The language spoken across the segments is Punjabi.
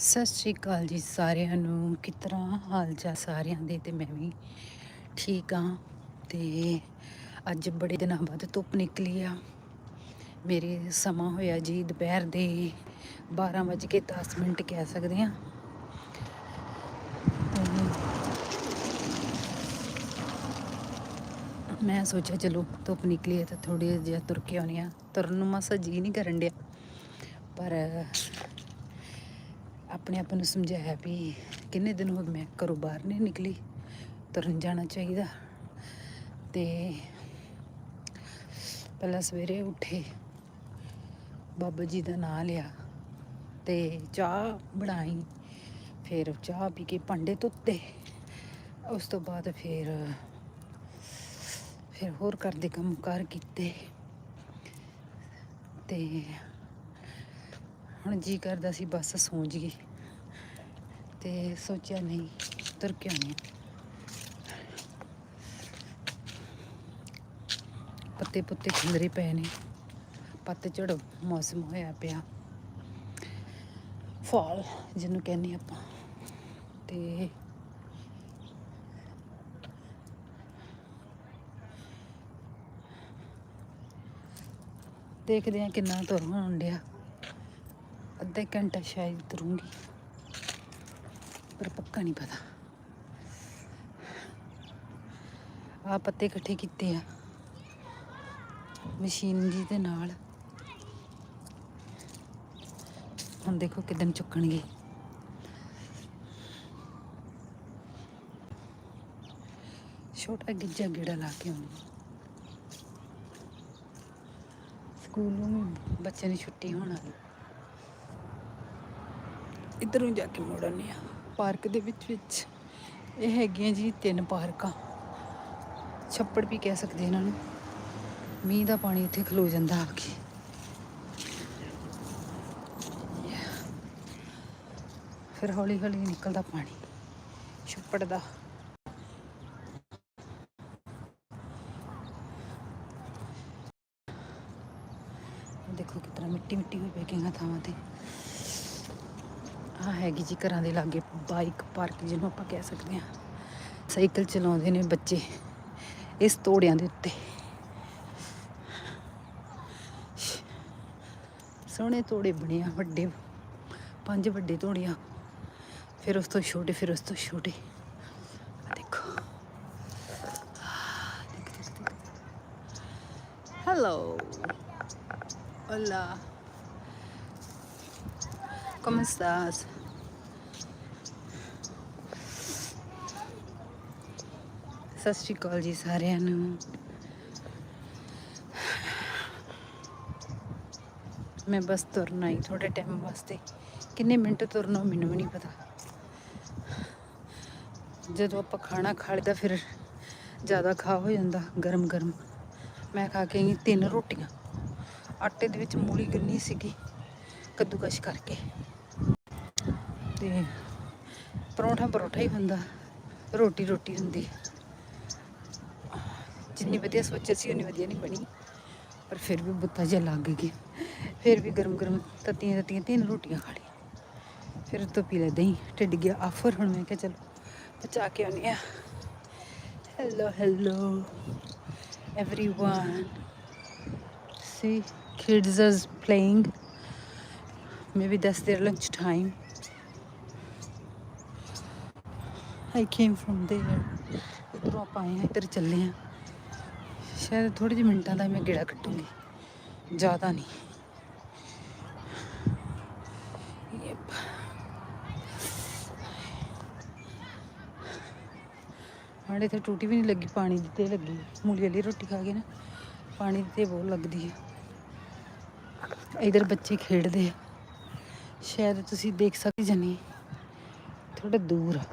ਸਤਿ ਸ਼੍ਰੀ ਅਕਾਲ ਜੀ ਸਾਰਿਆਂ ਨੂੰ। ਕਿਸ ਤਰ੍ਹਾਂ ਹਾਲ ਚਾਲ ਸਾਰਿਆਂ ਦੇ ਤੇ ਮੈਂ ਵੀ ਠੀਕ ਹਾਂ ਤੇ ਅੱਜ ਬੜੇ ਦਿਨਾਂ ਬਾਅਦ ਧੁੱਪ ਨਿਕਲੀ ਆ। ਮੇਰੇ ਸਮਾਂ ਹੋਇਆ ਜੀ ਦੁਪਹਿਰ ਦੇ 12 ਵਜੇ ਕੇ 10 ਮਿੰਟ ਕਹਿ ਸਕਦੇ ਆ। ਮੈਂ ਸੋਚਿਆ ਚਲੋ ਧੁੱਪ ਨਿਕਲੀ ਤਾਂ ਥੋੜੀ ਜਿਹਾ ਤੁਰ ਕੇ ਆਉਣੀ ਆ। ਤੁਰਨ ਨੂੰ ਮਸਾ ਜੀ ਨਹੀਂ ਕਰਨ ਡਿਆ। ਪਰ ਆਪਣੇ ਆਪ ਨੂੰ ਸਮਝਾਇਆ ਵੀ ਕਿੰਨੇ ਦਿਨ ਹੋ ਗਏ ਮੈਂ ਘਰੋਂ ਬਾਹਰ ਨਹੀਂ ਨਿਕਲੀ, ਤੁਰਨ ਜਾਣਾ ਚਾਹੀਦਾ। ਤੇ ਪਹਿਲਾਂ ਸਵੇਰੇ ਉੱਠੇ, ਬਾਬਾ ਜੀ ਦਾ ਨਾਮ ਲਿਆ ਤੇ ਚਾਹ ਬਣਾਈ, ਫਿਰ ਚਾਹ ਪੀ ਕੇ ਭਾਂਡੇ ਧੋਤੇ। ਉਸ ਤੋਂ ਬਾਅਦ ਫਿਰ ਫਿਰ ਹੋਰ ਘਰ ਦੇ ਕੰਮ ਕਾਰ ਕੀਤੇ। ਤੇ ਹੁਣ ਜੀ ਕਰਦਾ ਸੀ ਬਸ ਸੌਂ ਜੀਏ ਤੇ ਸੋਚਿਆ ਨਹੀਂ, ਤੁਰ ਕੇ ਆਉਣੀ ਪੱਤੇ ਪੁੱਤੇ ਖਿਲਰੇ ਪਏ ਨੇ। ਪੱਤ ਝੜ ਮੌਸਮ ਹੋਇਆ ਪਿਆ। ਫਾਲ ਜਿਹਨੂੰ ਕਹਿੰਦੇ ਆਪਾਂ। ਤੇ ਦੇਖਦੇ ਆ ਕਿੰਨਾ ਤੁਰ ਹੋਣ ਡਿਆ। ਅੱਧਾ ਘੰਟਾ ਸ਼ਾਇਦ ਤੁਰੂੰਗੀ। ਪਰ ਪੱਕਾ ਨਹੀਂ ਪਤਾ। ਆ ਪੱਤੇ ਇਕੱਠੇ ਕੀਤੇ ਆ। ਮਸ਼ੀਨ ਜੀ ਦੇ ਨਾਲ। ਹੁਣ ਦੇਖੋ ਕਿਦਨ ਚੁੱਕਣਗੇ। ਛੋਟਾ ਗਿੱਜਾ ਗੇੜਾ ਲਾ ਕੇ ਆਉਂਦੀ ਸਕੂਲ ਵੀ ਬੱਚੇ ਦੀ ਛੁੱਟੀ ਹੋਣ। ਵਾਲੀ ਇੱਧਰੋਂ ਜਾ ਕੇ ਮੁੜਨੇ ਆ। ਪਾਰਕ ਦੇ ਵਿੱਚ ਵਿੱਚ ਇਹ ਹੈਗੀਆਂ ਜੀ ਤਿੰਨ ਪਾਰਕਾਂ। ਛੱਪੜ ਵੀ ਕਹਿ ਸਕਦੇ ਇਹਨਾਂ ਨੂੰ। ਮੀਂਹ ਦਾ ਪਾਣੀ ਇੱਥੇ ਖਲੋ ਜਾਂਦਾ ਆ ਕੇ। ਫਿਰ ਹੌਲੀ ਹੌਲੀ ਨਿਕਲਦਾ ਪਾਣੀ, ਛੱਪੜ ਦਾ। ਦੇਖੋ ਕਿਤਨਾ ਮਿੱਟੀ ਮਿੱਟੀ ਹੋਈ ਪਈ ਕਿੰਨਾ ਥਾਵਾਂ ਤੇ। ਆ ਹੈਗੀ ਜੀ ਘਰਾਂ ਦੇ ਲਾਗੇ ਬਾਈਕ ਪਾਰਕ ਜਿਹਨੂੰ ਆਪਾਂ ਕਹਿ ਸਕਦੇ ਹਾਂ। ਸਾਈਕਲ ਚਲਾਉਂਦੇ ਨੇ ਬੱਚੇ ਇਸ ਤੋੜਿਆਂ ਦੇ ਉੱਤੇ। ਸੋਹਣੇ ਤੋੜੇ ਬਣੇ ਆ, ਵੱਡੇ, ਪੰਜ ਵੱਡੇ ਤੋੜੀਆਂ। ਫਿਰ ਉਸ ਤੋਂ ਛੋਟੇ, ਫਿਰ ਉਸ ਤੋਂ ਛੋਟੇ। ਦੇਖੋ। Hello Hola. ¿Cómo ਸਤਿ ਸ਼੍ਰੀ ਅਕਾਲ ਜੀ ਸਾਰਿਆਂ ਨੂੰ। ਮੈਂ ਬਸ ਤੁਰਨਾ ਹੀ ਥੋੜੇ ਟਾਈਮ ਵਾਸਤੇ। ਕਿੰਨੇ ਮਿੰਟ ਤੁਰਨਾ ਮੈਨੂੰ ਵੀ ਨਹੀਂ ਪਤਾ। ਜਦੋਂ ਆਪਾਂ ਖਾਣਾ ਖਾ ਲਿਆ ਫਿਰ ਜ਼ਿਆਦਾ ਖਾ ਹੋ ਜਾਂਦਾ ਗਰਮ ਗਰਮ ਮੈਂ ਖਾ ਕੇ ਆਈ ਤਿੰਨ ਰੋਟੀਆਂ। ਆਟੇ ਦੇ ਵਿੱਚ ਮੂਲੀ ਗੰਨੀ ਸੀਗੀ, ਕੱਦੂਕਸ਼ ਕਰਕੇ। ਤੇ ਪਰੌਂਠਾ ਪਰੌਂਠਾ ਹੀ ਹੁੰਦਾ, ਰੋਟੀ ਰੋਟੀ ਹੁੰਦੀ। ਜਿੰਨੀ ਵਧੀਆ ਸੋਚਿਆ ਸੀ ਉਨੀ ਵਧੀਆ ਨਹੀਂ ਬਣੀ। ਪਰ ਫਿਰ ਵੀ ਬੁੱਤਾ ਜਿਹਾ ਲੱਗ ਗਿਆ। ਫਿਰ ਵੀ ਗਰਮ ਗਰਮ ਤਤੀਆਂ ਤਤੀਆਂ ਤਿੰਨ ਰੋਟੀਆਂ ਖਾ ਲਈਆਂ। ਫਿਰ ਤੋਂ ਪੀ ਲੈ ਦਹੀਂ, ਢਿੱਡ ਗਿਆ ਆਫਰ। ਹੁਣ ਮੈਂ ਕਿਹਾ ਚਲੋ ਬਚਾ ਕੇ ਆਉਂਦੇ ਆ hello hello everyone see, kids are playing maybe that's their lunch time I came from there ਇੱਧਰੋਂ ਆਪਾਂ ਆਏ ਹਾਂ, ਇੱਧਰ ਚੱਲੇ ਆ ਸ਼ਾਇਦ ਥੋੜੇ ਜਿਹੇ ਮਿੰਟਾਂ ਦਾ ਮੈਂ ਗੇੜਾ ਕੱਟੂੰਗੀ ਜ਼ਿਆਦਾ ਨਹੀਂ। ਯੈਪ। ਸਾਡੇ ਤੇ ਟੂਟੀ ਵੀ ਨਹੀਂ ਲੱਗੀ, ਪਾਣੀ ਦੀ ਤੇ ਲੱਗੀ। ਮੂਲੀ ਵਾਲੀ ਰੋਟੀ ਖਾ ਕੇ ਨਾ, ਪਾਣੀ ਦੀ ਤੇ ਬਹੁਤ ਲੱਗਦੀ ਹੈ ਇਧਰ ਬੱਚੇ ਖੇਡਦੇ ਆ। ਸ਼ਾਇਦ ਤੁਸੀਂ ਦੇਖ ਸਕਦੇ ਜਨੀ ਥੋੜਾ ਦੂਰ ਆ।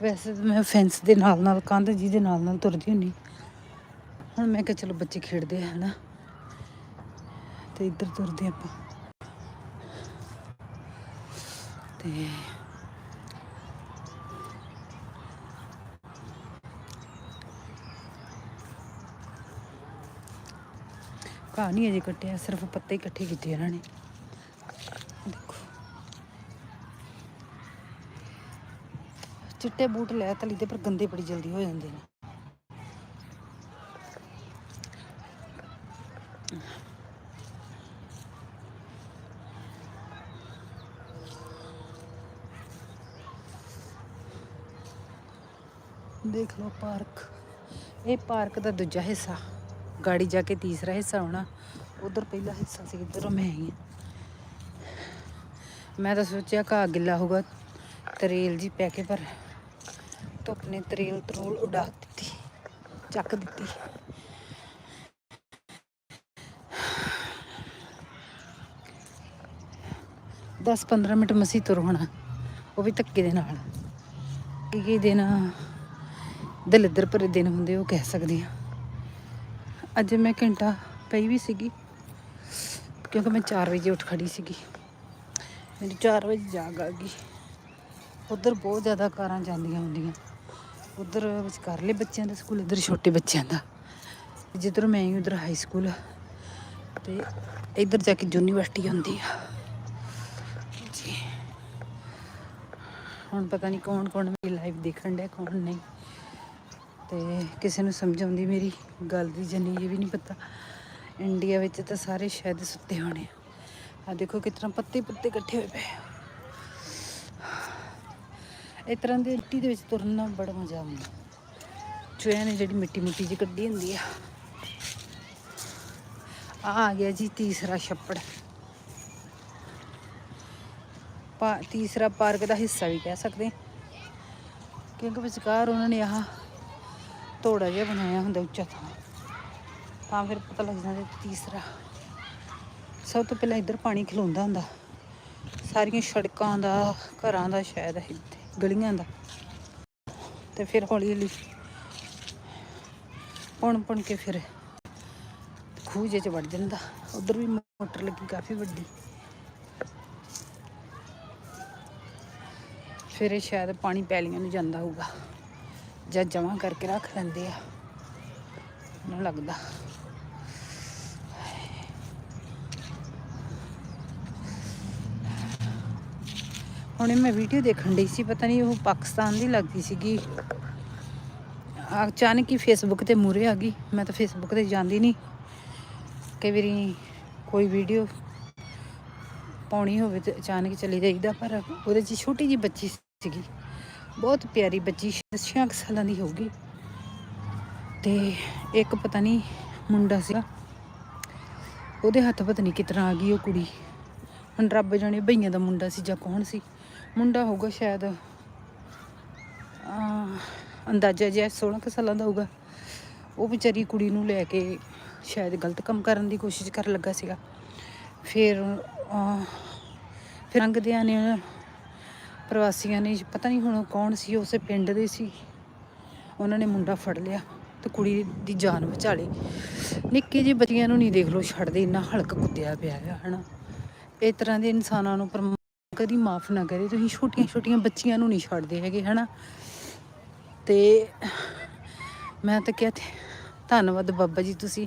ਵੈਸੇ ਤਾਂ ਮੈਂ ਫੈਂਸ ਦੇ ਨਾਲ ਨਾਲ ਕੰਧ ਜੀ ਦੇ ਨਾਲ ਨਾਲ ਤੁਰਦੀ ਹੁੰਨੀ ਹੁਣ ਮੈਂ ਕਿਹਾ ਚਲੋ ਬੱਚੇ ਖੇਡਦੇ ਆ, ਹਨਾ। ਤੇ ਇੱਧਰ ਤੁਰਦੇ ਆਪਾਂ। ਤੇ ਘਾਹ ਨਹੀਂ ਅਜੇ ਕੱਟਿਆ, ਸਿਰਫ ਪੱਤੇ ਇਕੱਠੇ ਕੀਤੇ ਇਹਨਾਂ ਨੇ। ਚਿੱਟੇ ਬੂਟ ਲੈ ਤਾਂ ਲਈਦੇ ਪਰ ਗੰਦੇ ਬੜੀ ਜਲਦੀ ਹੋ ਜਾਂਦੇ ਨੇ। ਦੇਖ ਲਓ ਪਾਰਕ। ਇਹ ਪਾਰਕ ਦਾ ਦੂਜਾ ਹਿੱਸਾ। ਗਾੜੀ ਜਾ ਕੇ ਤੀਸਰਾ ਹਿੱਸਾ ਆਉਣਾ। ਉਧਰ ਪਹਿਲਾ ਹਿੱਸਾ ਸੀ, ਇਧਰੋਂ ਮੈਂ ਆਈ ਹਾਂ। ਮੈਂ ਤਾਂ ਸੋਚਿਆ ਘਾਹ ਗਿੱਲਾ ਹੋਊਗਾ, ਤਰੇਲ ਜੀ ਪੈ ਕੇ ਪਰ ਧੁੱਪ ਨੇ ਤਰੇਲ ਤਰੋਲ ਉਡਾ ਦਿੱਤੀ, ਚੱਕ ਦਿੱਤੀ। ਦਸ 15 ਮਿੰਟ ਮਸੀ ਤੁਰ ਹੋਣਾ, ਉਹ ਵੀ ਧੱਕੇ ਦੇ ਨਾਲ। ਕੀ ਕੀ ਦਿਨ ਦਲਿੱਦਰ ਭਰੇ ਦਿਨ ਹੁੰਦੇ ਉਹ ਕਹਿ ਸਕਦੇ ਆ ਅੱਜ ਮੈਂ ਘੰਟਾ ਪਈ ਵੀ ਸੀਗੀ, ਕਿਉਂਕਿ ਮੈਂ 4 ਵਜੇ ਉੱਠ ਖੜੀ ਸੀਗੀ। ਮੈਨੂੰ 4 ਵਜੇ ਜਾਗ ਆ ਗਈ। ਉਧਰ ਬਹੁਤ ਜ਼ਿਆਦਾ ਕਾਰਾਂ ਜਾਂਦੀਆਂ ਹੁੰਦੀਆਂ। ਉਧਰ ਵਿਚਕਾਰਲੇ ਬੱਚਿਆਂ ਦਾ ਸਕੂਲ ਇਧਰ ਛੋਟੇ ਬੱਚਿਆਂ ਦਾ। ਜਿੱਧਰ ਮੈਂ ਉਧਰ ਹਾਈ ਸਕੂਲ ਤੇ ਇਧਰ ਜਾ ਕੇ ਯੂਨੀਵਰਸਿਟੀ ਹੁੰਦੀ ਆ। ਜੀ। ਹੁਣ ਪਤਾ ਨਹੀਂ ਕੌਣ ਕੌਣ ਮੇਰੀ ਲਾਈਵ ਦੇਖਣ ਡਿਆ, ਕੌਣ ਨਹੀਂ। ਤੇ ਕਿਸੇ ਨੂੰ ਸਮਝ ਆਉਂਦੀ ਮੇਰੀ ਗੱਲ ਦੀ ਜਨੀ ਇਹ ਵੀ ਨਹੀਂ ਪਤਾ। ਇੰਡੀਆ ਵਿੱਚ ਤਾਂ ਸਾਰੇ ਸ਼ਾਇਦ ਸੁੱਤੇ ਹੋਣੇ ਆ। ਦੇਖੋ ਕਿਤਨਾ ਪੱਤੇ ਪੱਤੇ ਇਕੱਠੇ ਹੋਏ ਪਏ ਆ। ਇਸ ਤਰ੍ਹਾਂ ਦੀ ਮਿੱਟੀ ਦੇ ਵਿੱਚ ਤੁਰਨ ਤੁਰਨਾ ਬੜਾ ਮਜ਼ਾ ਆਉਂਦਾ। ਚੂਹਿਆਂ ਨੇ ਜਿਹੜੀ ਮਿੱਟੀ ਮਿੱਟੀ ਜਿਹੀ ਕੱਢੀ ਹੁੰਦੀ ਆ। ਆ ਆ ਗਿਆ ਜੀ ਤੀਸਰਾ ਛੱਪੜ। ਪਾ ਤੀਸਰਾ ਪਾਰਕ ਦਾ ਹਿੱਸਾ ਵੀ ਕਹਿ ਸਕਦੇ। ਕਿਉਂਕਿ ਵਿਚਕਾਰ ਉਹਨਾਂ ਨੇ ਆਹ ਤੋੜਾ ਜਿਹਾ ਬਣਾਇਆ ਹੁੰਦਾ ਉੱਚਾ ਥਾਂ। ਤਾਂ ਫਿਰ ਪਤਾ ਲੱਗ ਜਾਂਦਾ ਤੀਸਰਾ। ਸਭ ਤੋਂ ਪਹਿਲਾਂ ਇੱਧਰ ਪਾਣੀ ਖਲੋਂਦਾ ਹੁੰਦਾ। ਸਾਰੀਆਂ ਸੜਕਾਂ ਦਾ, ਘਰਾਂ ਦਾ ਸ਼ਾਇਦ ਇੱਥੇ ਗਲੀਆਂ ਦਾ। ਤੇ ਫਿਰ ਹੌਲੀ ਹੌਲੀ ਪੁਣ ਪੁਣ ਕੇ ਫਿਰ ਖੂਹ ਚ ਵੜ ਜਾਂਦਾ ਉਧਰ ਵੀ ਮੋਟਰ ਲੱਗੀ ਕਾਫੀ ਵੱਡੀ। ਫਿਰ ਇਹ ਸ਼ਾਇਦ ਪਾਣੀ ਪੈਲੀਆਂ ਨੂੰ ਜਾਂਦਾ ਹੋਊਗਾ ਜਾਂ ਜਮਾ ਕਰਕੇ ਰੱਖ ਲੈਂਦੇ ਆ। ਮੈਨੂੰ ਲੱਗਦਾ। ਹੁਣੇ ਮੈਂ ਵੀਡੀਓ ਦੇਖਣ ਡਈ ਸੀ, ਪਤਾ ਨਹੀਂ ਉਹ ਪਾਕਿਸਤਾਨ ਦੀ ਲੱਗਦੀ ਸੀਗੀ। ਅਚਾਨਕ ਹੀ ਫੇਸਬੁੱਕ ਤੇ ਮੂਰੇ ਆ ਗਈ। ਮੈਂ ਤਾਂ ਫੇਸਬੁੱਕ ਤੇ ਜਾਂਦੀ ਨਹੀਂ ਕਈ ਵਾਰੀ ਕੋਈ ਵੀਡੀਓ ਪਾਉਣੀ ਹੋਵੇ ਤੇ ਅਚਾਨਕ ਚਲੀ ਜਾਈਦਾ, ਪਰ ਉਹਦੇ 'ਚ ਛੋਟੀ ਜੀ ਬੱਚੀ ਸੀਗੀ। ਬਹੁਤ ਪਿਆਰੀ ਬੱਚੀ 6 ਸਾਲਾਂ ਦੀ ਹੋਊਗੀ। ਤੇ ਇੱਕ ਪਤਾ ਨਹੀਂ ਮੁੰਡਾ ਸੀਗਾ। ਉਹਦੇ ਹੱਥ ਪਤਾ ਨਹੀਂ ਕਿਤਨਾ ਆ ਗਈ ਉਹ ਕੁੜੀ। ਹੁਣ ਰੱਬ ਜਾਣੇ ਭਈਆਂ ਦਾ ਮੁੰਡਾ ਸੀ ਜਾਂ ਕੌਣ ਸੀ। ਮੁੰਡਾ ਹੋਊਗਾ ਸ਼ਾਇਦ ਅੰਦਾਜ਼ਾ ਜਿਹਾ 16 ਕੁ ਸਾਲਾਂ ਦਾ ਹੋਊਗਾ। ਉਹ ਵਿਚਾਰੀ ਕੁੜੀ ਨੂੰ ਲੈ ਕੇ ਸ਼ਾਇਦ ਗਲਤ ਕੰਮ ਕਰਨ ਦੀ ਕੋਸ਼ਿਸ਼ ਕਰਨ ਲੱਗਾ ਸੀਗਾ। ਫਿਰ ਫਿਰ ਲੰਘਦਿਆਂ ਨੇ ਪ੍ਰਵਾਸੀਆਂ ਨੇ, ਪਤਾ ਨਹੀਂ ਹੁਣ ਕੌਣ ਸੀ ਉਸੇ ਪਿੰਡ ਦੇ ਸੀ। ਉਹਨਾਂ ਨੇ ਮੁੰਡਾ ਫੜ ਲਿਆ ਤੇ ਕੁੜੀ ਦੀ ਜਾਨ ਬਚਾ ਲਈ। ਨਿੱਕੇ ਜਿਹੇ ਬੱਚਿਆਂ ਨੂੰ ਨਹੀਂ ਦੇਖ ਲੋ ਛੱਡਦੇ, ਇੰਨਾ ਹਲਕ ਕੁੱਤਿਆ ਪਿਆ ਹੈ ਹਨਾ। ਇਸ ਤਰ੍ਹਾਂ ਦੇ ਇਨਸਾਨਾਂ ਨੂੰ ਪਰਮ ਕਦੀ ਮਾਫ ਨਾ ਕਰੇ ਤੁਸੀਂ ਛੋਟੀਆਂ ਛੋਟੀਆਂ ਬੱਚੀਆਂ ਨੂੰ ਨਹੀਂ ਛੱਡਦੇ ਹੈਗੇ ਹਨਾ ਤੇ ਮੈਂ ਤਾਂ ਕਿਹਾ ਧੰਨਵਾਦ ਬਾਬਾ ਜੀ ਤੁਸੀਂ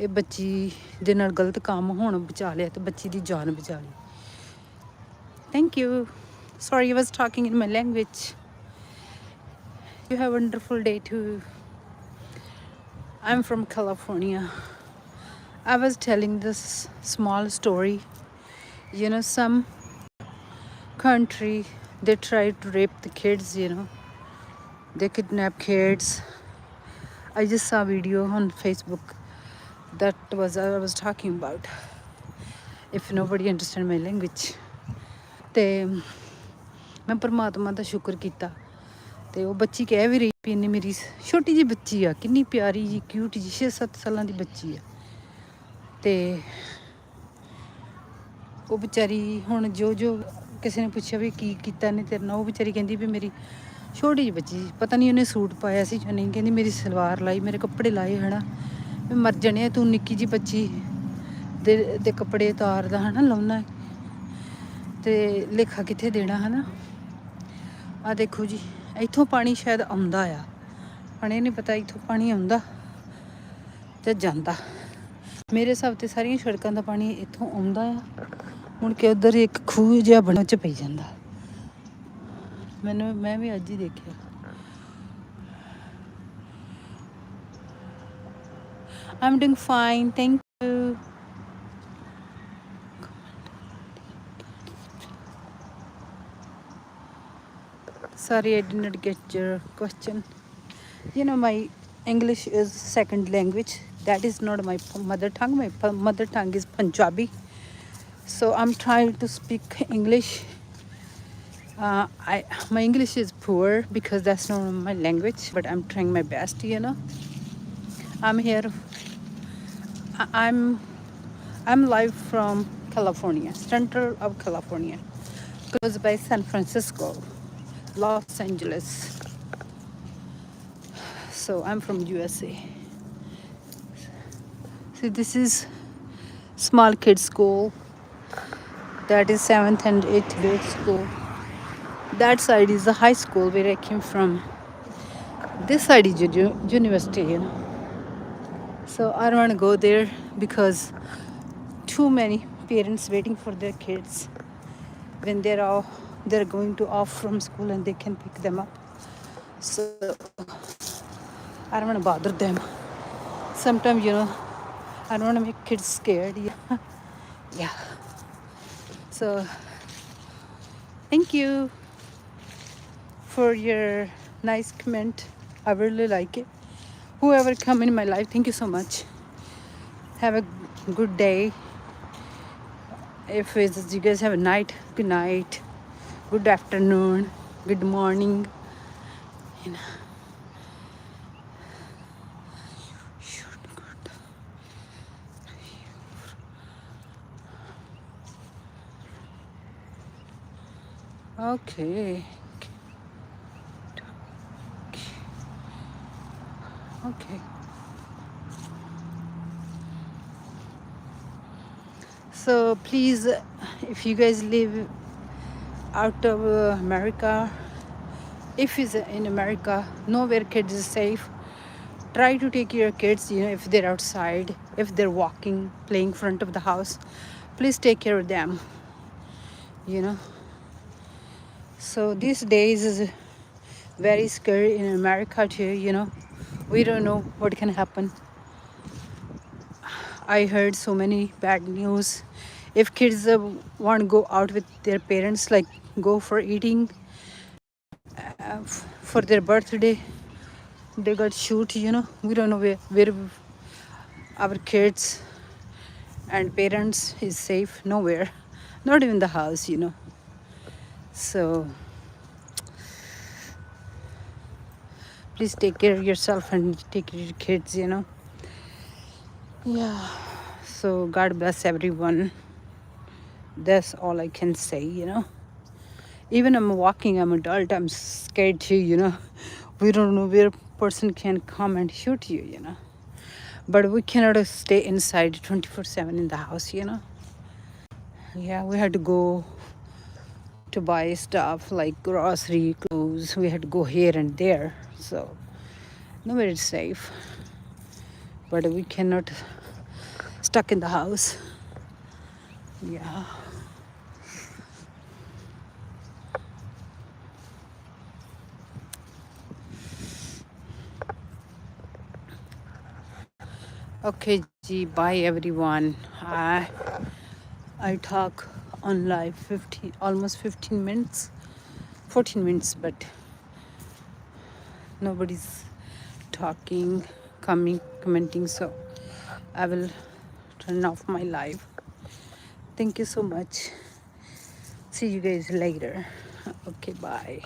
ਇਹ ਬੱਚੀ ਦੇ ਨਾਲ ਗਲਤ ਕੰਮ ਹੋਣ ਬਚਾ ਲਿਆ ਤੇ ਬੱਚੀ ਦੀ ਜਾਨ ਬਚਾ ਲਈ thank you sorry I was talking in my language You have a wonderful day too. I'm from California. I was telling this small story. You know, some country they try to rape the kids you know they kidnap kids i just saw a video on facebook that was i was talking about if nobody understand my language ਤੇ ਮੈਂ ਪਰਮਾਤਮਾ ਦਾ ਸ਼ੁਕਰ ਕੀਤਾ ਤੇ ਉਹ ਬੱਚੀ ਕਹਿ ਵੀ ਰਹੀ ਵੀ ਇਹਨੇ ਮੇਰੀ ਛੋਟੀ ਜੀ ਬੱਚੀ ਆ ਕਿੰਨੀ ਪਿਆਰੀ ਜੀ ਕਿਊਟ ਜੀ 6-7 ਸਾਲਾਂ ਦੀ ਬੱਚੀ ਆ ਤੇ ਉਹ ਵਿਚਾਰੀ ਹੁਣ ਜੋ ਜੋ ਕਿਸੇ ਨੇ ਪੁੱਛਿਆ ਵੀ ਕੀ ਕੀਤਾ ਨੇ, ਤੇਰੇ ਨਾਲ ਉਹ ਵਿਚਾਰੀ ਕਹਿੰਦੀ ਵੀ ਮੇਰੀ ਛੋਟੀ ਜਿਹੀ ਬੱਚੀ ਸੀ। ਪਤਾ ਨਹੀਂ ਉਹਨੇ ਸੂਟ ਪਾਇਆ ਸੀ ਜਾਂ ਨਹੀਂ, ਕਹਿੰਦੀ ਮੇਰੀ ਸਲਵਾਰ ਲਾਈ, ਮੇਰੇ ਕੱਪੜੇ ਲਾਏ ਹਨਾ। ਮੈਂ ਮਰ ਜਾਣੇ ਤੂੰ ਨਿੱਕੀ ਜੀ ਬੱਚੀ ਦੇ ਦੇ ਕੱਪੜੇ ਉਤਾਰਦਾ ਹਨਾ, ਲਾਉਣਾ। ਤੇ ਲੇਖਾ ਕਿੱਥੇ ਦੇਣਾ ਹਨਾ? ਆ ਦੇਖੋ ਜੀ, ਇੱਥੋਂ ਪਾਣੀ ਸ਼ਾਇਦ ਆਉਂਦਾ ਆ। ਹੁਣ ਇਹ ਨਹੀਂ ਪਤਾ ਇੱਥੋਂ ਪਾਣੀ ਆਉਂਦਾ ਤੇ ਜਾਂਦਾ। ਮੇਰੇ ਹਿਸਾਬ ਤੇ ਸਾਰੀਆਂ ਸੜਕਾਂ ਦਾ ਪਾਣੀ ਇੱਥੋਂ ਆਉਂਦਾ ਆ। ਮੁੜ ਕੇ ਉਧਰ ਇੱਕ ਖੂਹ ਜਿਹਾ ਬਣਾ ਚ ਪਈ ਜਾਂਦਾ ਮੈਨੂੰ ਮੈਂ ਵੀ ਅੱਜ ਹੀ ਦੇਖਿਆ I'm doing fine, thank you. Sorry, I did not get your question. You know, my English is second language. That is not my p- mother tongue. My p- mother tongue is Punjabi. So I'm trying to speak English. Uh, I my English is poor because that's not my language, but I'm trying my best. You know, I'm here. I- I'm I'm live from California, center of California, close by San Francisco, Los Angeles. So I'm from USA. See, this is small kids school. That is seventh and eighth grade school. That side is the high school where I came from. This side is university, you know. So I don't want to go there because too many parents waiting for their kids when they're they're going to off from school and they can pick them up. So I don't want to bother them. Sometimes you know I don't want to make kids scared. Yeah. yeah. So thank you for your nice comment. I really like it. Whoever come in my life, thank you so much. Have a good day. If you guys have a night, good night. Good afternoon. Good morning. You know. Okay. Okay. So please, if you guys live out of uh, America, if it's in America, nowhere kids is safe. Try to take your kids, you know, if they're outside, if they're walking, playing front of the house, please take care of them. You know. So these days is very scary in America too, you know. We don't know what can happen. I heard so many bad news. If kids uh, want to go out with their parents, like go for eating uh, for their birthday, they got shoot. You know, we don't know where where our kids and parents is safe. Nowhere, not even the house. You know, so please take care of yourself and take care of your kids. You know. Yeah. So God bless everyone. That's all I can say, you know. Even I'm walking, I'm adult, I'm scared too, you know. We don't know where person can come and shoot you, you know. But we cannot stay inside 24/7 in the house, you know. Yeah, we had to go to buy stuff like grocery, clothes. We had to go here and there. So nowhere is safe. But we cannot stuck in the house. Yeah. Okay, G. Bye, everyone. I I talk on live 15, almost 15 minutes, 14 minutes, but nobody's talking, coming, commenting. So I will turn off my live. Thank you so much. See you guys later. Okay, bye.